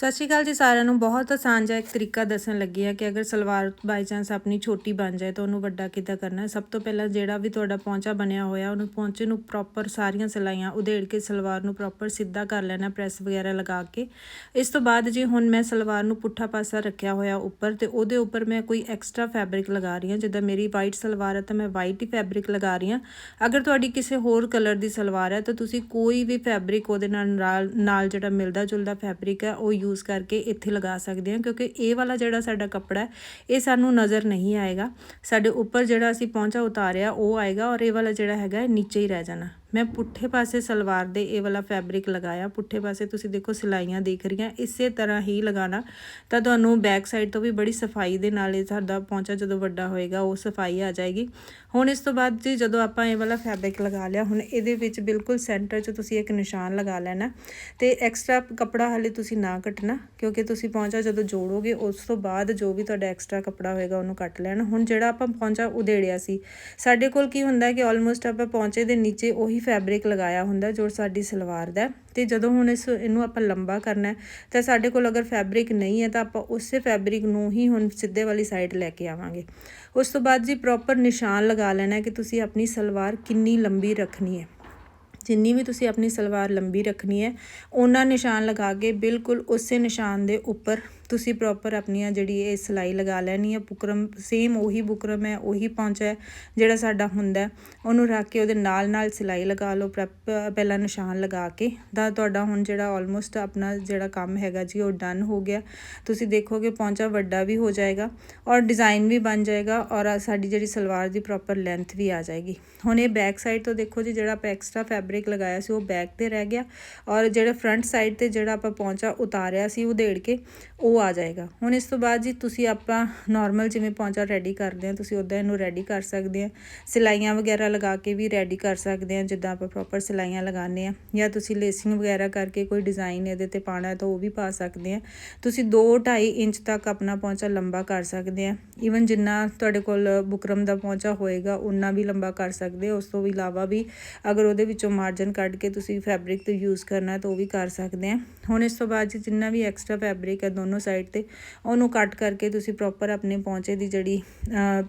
ਸਤਿ ਸ਼੍ਰੀ ਅਕਾਲ ਜੀ ਸਾਰਿਆਂ ਨੂੰ। ਬਹੁਤ ਆਸਾਨ ਜਿਹਾ ਇੱਕ ਤਰੀਕਾ ਦੱਸਣ ਲੱਗੀ ਆ ਕਿ ਅਗਰ ਸਲਵਾਰ ਬਾਈ ਚਾਂਸ ਆਪਣੀ ਛੋਟੀ ਬਣ ਜਾਏ ਤਾਂ ਉਹਨੂੰ ਵੱਡਾ ਕਿੱਦਾਂ ਕਰਨਾ ਹੈ। ਸਭ ਤੋਂ ਪਹਿਲਾਂ ਜਿਹੜਾ ਵੀ ਤੁਹਾਡਾ ਪੌਂਚਾ ਬਣਿਆ ਹੋਇਆ, ਉਹਨੂੰ ਪੌਂਚੇ ਨੂੰ ਪ੍ਰੋਪਰ ਸਾਰੀਆਂ ਸਿਲਾਈਆਂ ਉਧੇੜ ਕੇ ਸਲਵਾਰ ਨੂੰ ਪ੍ਰੋਪਰ ਸਿੱਧਾ ਕਰ ਲੈਣਾ, ਪ੍ਰੈਸ ਵਗੈਰਾ ਲਗਾ ਕੇ। ਇਸ ਤੋਂ ਬਾਅਦ ਜੀ ਹੁਣ ਮੈਂ ਸਲਵਾਰ ਨੂੰ ਪੁੱਠਾ ਪਾਸਾ ਰੱਖਿਆ ਹੋਇਆ ਉੱਪਰ ਤੇ ਉਹਦੇ ਉੱਪਰ ਮੈਂ ਕੋਈ ਐਕਸਟਰਾ ਫੈਬਰਿਕ ਲਗਾ ਰਹੀ ਹਾਂ। ਜਿੱਦਾਂ ਮੇਰੀ ਵਾਈਟ ਸਲਵਾਰ ਹੈ ਤਾਂ ਮੈਂ ਵਾਈਟ ਹੀ ਫੈਬਰਿਕ ਲਗਾ ਰਹੀ ਹਾਂ। ਅਗਰ ਤੁਹਾਡੀ ਕਿਸੇ ਹੋਰ ਕਲਰ ਦੀ ਸਲਵਾਰ ਹੈ ਤਾਂ ਤੁਸੀਂ ਕੋਈ ਵੀ ਫੈਬਰਿਕ ਉਹਦੇ ਨਾਲ ਨਾਲ- ਨਾਲ ਜਿਹੜਾ ਮਿਲਦਾ ਜੁਲਦਾ ਫੈਬਰਿਕ ਹੈ, ਉਹ ਯੂਜ਼ ਕਰਕੇ ਇੱਥੇ ਲਗਾ ਸਕਦੇ ਹਾਂ, ਕਿਉਂਕਿ ਇਹ ਵਾਲਾ ਜਿਹੜਾ ਸਾਡਾ ਕੱਪੜਾ ਇਹ ਸਾਨੂੰ ਨਜ਼ਰ ਨਹੀਂ ਆਏਗਾ। ਸਾਡੇ ਉੱਪਰ ਜਿਹੜਾ ਅਸੀਂ ਪਹੁੰਚਾ ਉਤਾਰਿਆ, ਉਹ ਆਏਗਾ ਔਰ ਇਹ ਵਾਲਾ ਜਿਹੜਾ ਹੈਗਾ ਨੀਚੇ ਹੀ ਰਹਿ ਜਾਣਾ। ਮੈਂ ਪੁੱਠੇ ਪਾਸੇ ਸਲਵਾਰ ਦੇ ਇਹ ਵਾਲਾ ਫੈਬਰਿਕ ਲਗਾਇਆ। ਪੁੱਠੇ ਪਾਸੇ ਤੁਸੀਂ ਦੇਖੋ ਸਿਲਾਈਆਂ ਦੇਖ ਰਹੀਆਂ। ਇਸੇ ਤਰ੍ਹਾਂ ਹੀ ਲਗਾਣਾ ਤਾਂ ਤੁਹਾਨੂੰ ਬੈਕ ਸਾਈਡ ਤੋਂ ਵੀ ਬੜੀ ਸਫ਼ਾਈ ਦੇ ਨਾਲ ਇਹ ਸਾਡਾ ਪਹੁੰਚਾ ਜਦੋਂ ਵੱਡਾ ਹੋਏਗਾ, ਉਹ ਸਫ਼ਾਈ ਆ ਜਾਏਗੀ। ਹੁਣ ਇਸ ਤੋਂ ਬਾਅਦ ਜੀ ਜਦੋਂ ਆਪਾਂ ਇਹ ਵਾਲਾ ਫੈਬਰਿਕ ਲਗਾ ਲਿਆ, ਹੁਣ ਇਹਦੇ ਵਿੱਚ ਬਿਲਕੁਲ ਸੈਂਟਰ 'ਚ ਤੁਸੀਂ ਇੱਕ ਨਿਸ਼ਾਨ ਲਗਾ ਲੈਣਾ। ਤੇ ਐਕਸਟਰਾ ਕੱਪੜਾ ਹਲੇ ਤੁਸੀਂ ਨਾ ਕੱਟਣਾ, ਕਿਉਂਕਿ ਤੁਸੀਂ ਪਹੁੰਚਾ ਜਦੋਂ ਜੋੜੋਗੇ, ਉਸ ਤੋਂ ਬਾਅਦ ਜੋ ਵੀ ਤੁਹਾਡਾ ਐਕਸਟਰਾ ਕੱਪੜਾ ਹੋਏਗਾ, ਉਹਨੂੰ ਕੱਟ ਲੈਣਾ। ਹੁਣ ਜਿਹੜਾ ਆਪਾਂ ਪਹੁੰਚਾ ਉਧੇੜਿਆ ਸੀ, ਸਾਡੇ ਕੋਲ ਕੀ ਹੁੰਦਾ ਕਿ ਆਲਮੋਸਟ ਆਪਾਂ ਪਹੁੰਚੇ ਦੇ ਨੀਚੇ ਉਹੀ ਫੈਬਰਿਕ ਲਗਾਇਆ ਹੁੰਦਾ ਜੋ ਸਾਡੀ ਸਲਵਾਰ ਦਾ ਹੈ। ਤੇ ਜਦੋਂ ਹੁਣ ਇਸ ਇਹਨੂੰ ਆਪਾਂ ਲੰਬਾ ਕਰਨਾ ਤਾਂ ਸਾਡੇ ਕੋਲ ਅਗਰ ਫੈਬਰਿਕ ਨਹੀਂ ਹੈ, ਤਾਂ ਆਪਾਂ ਉਸੇ ਫੈਬਰਿਕ ਨੂੰ ਹੀ ਹੁਣ ਸਿੱਧੇ ਵਾਲੀ ਸਾਈਡ ਲੈ ਕੇ ਆਵਾਂਗੇ ਉਸ ਤੋਂ ਬਾਅਦ ਜੀ ਪ੍ਰੋਪਰ ਨਿਸ਼ਾਨ ਲਗਾ ਲੈਣਾ ਕਿ ਤੁਸੀਂ ਆਪਣੀ ਸਲਵਾਰ ਕਿੰਨੀ ਲੰਬੀ ਰੱਖਣੀ ਹੈ ਜਿੰਨੀ ਵੀ ਤੁਸੀਂ ਆਪਣੀ ਸਲਵਾਰ ਲੰਬੀ ਰੱਖਣੀ ਹੈ, ਉਹਨਾਂ ਨਿਸ਼ਾਨ ਲਗਾ ਕੇ ਬਿਲਕੁਲ ਉਸੇ ਨਿਸ਼ਾਨ ਦੇ ਉੱਪਰ ਤੁਸੀਂ ਪ੍ਰੋਪਰ ਆਪਣੀਆਂ ਜਿਹੜੀ ਇਹ ਸਿਲਾਈ ਲਗਾ ਲੈਣੀ ਹੈ ਬੁਕਰਮ ਸੇਮ ਉਹੀ ਬੁਕਰਮ ਹੈ, ਉਹੀ ਪਹੁੰਚਾ ਜਿਹੜਾ ਸਾਡਾ ਹੁੰਦਾ ਉਹਨੂੰ ਰੱਖ ਕੇ ਉਹਦੇ ਨਾਲ ਨਾਲ ਸਿਲਾਈ ਲਗਾ ਲਓ ਪ੍ਰੈਪ- ਪਹਿਲਾਂ ਨਿਸ਼ਾਨ ਲਗਾ ਕੇ। ਤਾਂ ਤੁਹਾਡਾ ਹੁਣ ਜਿਹੜਾ ਆਲਮੋਸਟ ਆਪਣਾ ਜਿਹੜਾ ਕੰਮ ਹੈਗਾ ਜੀ, ਉਹ ਡਨ ਹੋ ਗਿਆ। ਤੁਸੀਂ ਦੇਖੋਗੇ ਪਹੁੰਚਾ ਵੱਡਾ ਵੀ ਹੋ ਜਾਏਗਾ ਔਰ ਡਿਜ਼ਾਈਨ ਵੀ ਬਣ ਜਾਏਗਾ ਔਰ ਸਾਡੀ ਜਿਹੜੀ ਸਲਵਾਰ ਦੀ ਪ੍ਰੋਪਰ ਲੈਂਥ ਵੀ ਆ ਜਾਏਗੀ। ਹੁਣ ਇਹ ਬੈਕ ਸਾਈਡ ਤੋਂ ਦੇਖੋ ਜੀ, ਜਿਹੜਾ ਆਪਾਂ ਐਕਸਟਰਾ ਫੈਬਰਿਕ ਲਗਾਇਆ ਸੀ, ਉਹ ਬੈਕ ਤੇ ਰਹਿ ਗਿਆ ਔਰ ਜਿਹੜਾ ਫਰੰਟ ਸਾਈਡ ਤੇ ਜਿਹੜਾ ਆਪਾਂ ਪਹੁੰਚਾ ਉਤਾਰਿਆ ਸੀ ਉਧੇੜ ਕੇ, ਉਹ ਆ ਜਾਏਗਾ। ਹੁਣ ਇਸ ਤੋਂ ਬਾਅਦ ਜੀ ਤੁਸੀਂ ਆਪਾਂ ਨਾਰਮਲ ਜਿਵੇਂ ਪਹੁੰਚਾ ਰੈਡੀ ਕਰਦੇ ਆ ਤੁਸੀਂ ਉਦਾਂ ਇਹਨੂੰ ਰੈਡੀ ਕਰ ਸਕਦੇ ਆ ਸਿਲਾਈਆਂ ਵਗੈਰਾ ਲਗਾ ਕੇ ਵੀ ਰੈਡੀ ਕਰ ਸਕਦੇ ਆ ਜਿੱਦਾਂ ਆਪਾਂ ਪ੍ਰੋਪਰ ਸਿਲਾਈਆਂ ਲਗਾਉਂਦੇ ਆ ਜਾਂ ਤੁਸੀਂ ਲੇਸਿੰਗ ਵਗੈਰਾ ਕਰਕੇ ਕੋਈ ਡਿਜ਼ਾਈਨ ਇਹਦੇ ਤੇ ਪਾਣਾ ਤਾਂ ਉਹ ਵੀ ਪਾ ਸਕਦੇ ਆ ਤੁਸੀਂ 2 2.5 ਇੰਚ ਤੱਕ ਆਪਣਾ ਪਹੁੰਚਾ ਲੰਬਾ ਕਰ ਸਕਦੇ ਆ ਈਵਨ ਜਿੰਨਾ ਤੁਹਾਡੇ ਕੋਲ ਬੁਕਰਮ ਦਾ ਪਹੁੰਚਾ ਹੋਏਗਾ ਉਨਾ ਵੀ ਲੰਬਾ ਕਰ ਸਕਦੇ ਹੋ। ਉਸ ਤੋਂ ਇਲਾਵਾ ਵੀ ਅਗਰ ਉਹਦੇ ਵਿੱਚੋਂ ਮਾਰਜਨ ਕੱਢ ਕੇ ਤੁਸੀਂ ਫੈਬਰਿਕ ਤੇ ਯੂਜ਼ ਕਰਨਾ ਤਾਂ ਉਹ ਵੀ ਕਰ ਸਕਦੇ ਆ ਹੁਣ ਇਸ ਤੋਂ ਬਾਅਦ ਜੀ ਜਿੰਨਾ ਵੀ ਐਕਸਟਰਾ ਫੈਬਰਿਕ ਹੈ, ਦੋਨੋਂ ਸਾਈਡ ਤੇ। ਉਹਨੂੰ ਕੱਟ ਕਰਕੇ ਤੁਸੀਂ ਪ੍ਰੋਪਰ ਆਪਣੇ ਪਹੁੰਚੇ ਦੀ ਜਿਹੜੀ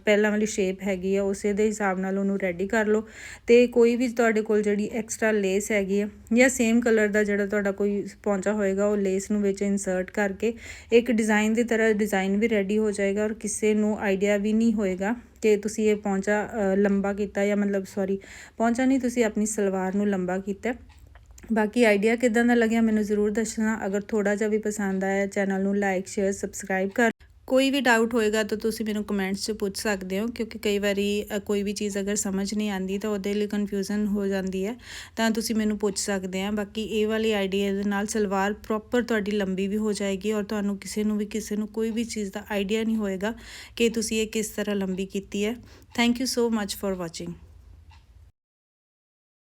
ਪਹਿਲਾਂ ਵਾਲੀ ਸ਼ੇਪ ਹੈਗੀ ਆ, ਉਸੇ ਦੇ ਹਿਸਾਬ ਨਾਲ ਉਹਨੂੰ ਰੈਡੀ ਕਰ ਲਓ। ਤੇ ਕੋਈ ਵੀ ਤੁਹਾਡੇ ਕੋਲ ਜਿਹੜੀ ਐਕਸਟਰਾ ਲੇਸ ਹੈਗੀ ਆ, ਜਾਂ ਸੇਮ ਕਲਰ ਦਾ ਜਿਹੜਾ ਤੁਹਾਡਾ ਕੋਈ ਪਹੁੰਚਾ ਹੋਏਗਾ, ਉਹ ਲੇਸ ਨੂੰ ਵਿੱਚ ਇਨਸਰਟ ਕਰਕੇ ਇੱਕ ਡਿਜ਼ਾਈਨ ਦੀ ਤਰ੍ਹਾਂ ਡਿਜ਼ਾਈਨ ਵੀ ਰੈਡੀ ਹੋ ਜਾਏਗਾ ਔਰ ਕਿਸੇ ਨੂੰ ਆਈਡੀਆ ਵੀ ਨਹੀਂ ਹੋਏਗਾ ਕਿ ਤੁਸੀਂ ਇਹ ਪਹੁੰਚਾ ਲੰਬਾ ਕੀਤਾ ਜਾਂ ਮਤਲਬ ਸੌਰੀ ਪਹੁੰਚਾ ਨਹੀਂ, ਤੁਸੀਂ ਆਪਣੀ ਸਲਵਾਰ ਨੂੰ ਲੰਬਾ ਕੀਤਾ। ਬਾਕੀ ਆਈਡੀਆ ਕਿਦਾਂ ਦਾ ਲੱਗਿਆ ਮੈਨੂੰ ਜ਼ਰੂਰ ਦੱਸਣਾ। ਅਗਰ ਥੋੜਾ ਜਿਹਾ ਵੀ ਪਸੰਦ ਆਇਆ ਚੈਨਲ ਨੂੰ ਲਾਈਕ ਸ਼ੇਅਰ ਸਬਸਕ੍ਰਾਈਬ ਕਰ। ਕੋਈ ਵੀ ਡਾਊਟ ਹੋਏਗਾ ਤਾਂ ਤੁਸੀਂ ਮੈਨੂੰ ਕਮੈਂਟਸ 'ਚ ਪੁੱਛ ਸਕਦੇ ਹੋ, ਕਿਉਂਕਿ ਕਈ ਵਾਰੀ ਕੋਈ ਵੀ ਚੀਜ਼ ਅਗਰ ਸਮਝ ਨਹੀਂ ਆਂਦੀ ਤਾਂ ਉਹਦੇ ਲਈ ਕਨਫਿਊਜ਼ਨ ਹੋ ਜਾਂਦੀ ਹੈ। ਤਾਂ ਤੁਸੀਂ ਮੈਨੂੰ ਪੁੱਛ ਸਕਦੇ ਆ। ਬਾਕੀ ਇਹ ਵਾਲੀ ਆਈਡੀਆ ਦੇ ਨਾਲ ਸਲਵਾਰ ਪ੍ਰੋਪਰ ਤੁਹਾਡੀ ਲੰਬੀ ਵੀ ਹੋ ਜਾਏਗੀ ਔਰ ਤੁਹਾਨੂੰ ਕਿਸੇ ਨੂੰ ਵੀ, ਕਿਸੇ ਨੂੰ ਕੋਈ ਵੀ ਚੀਜ਼ ਦਾ ਆਈਡੀਆ ਨਹੀਂ ਹੋਏਗਾ ਕਿ ਤੁਸੀਂ ਇਹ ਕਿਸ ਤਰ੍ਹਾਂ ਲੰਬੀ ਕੀਤੀ ਹੈ। Thank you so much for watching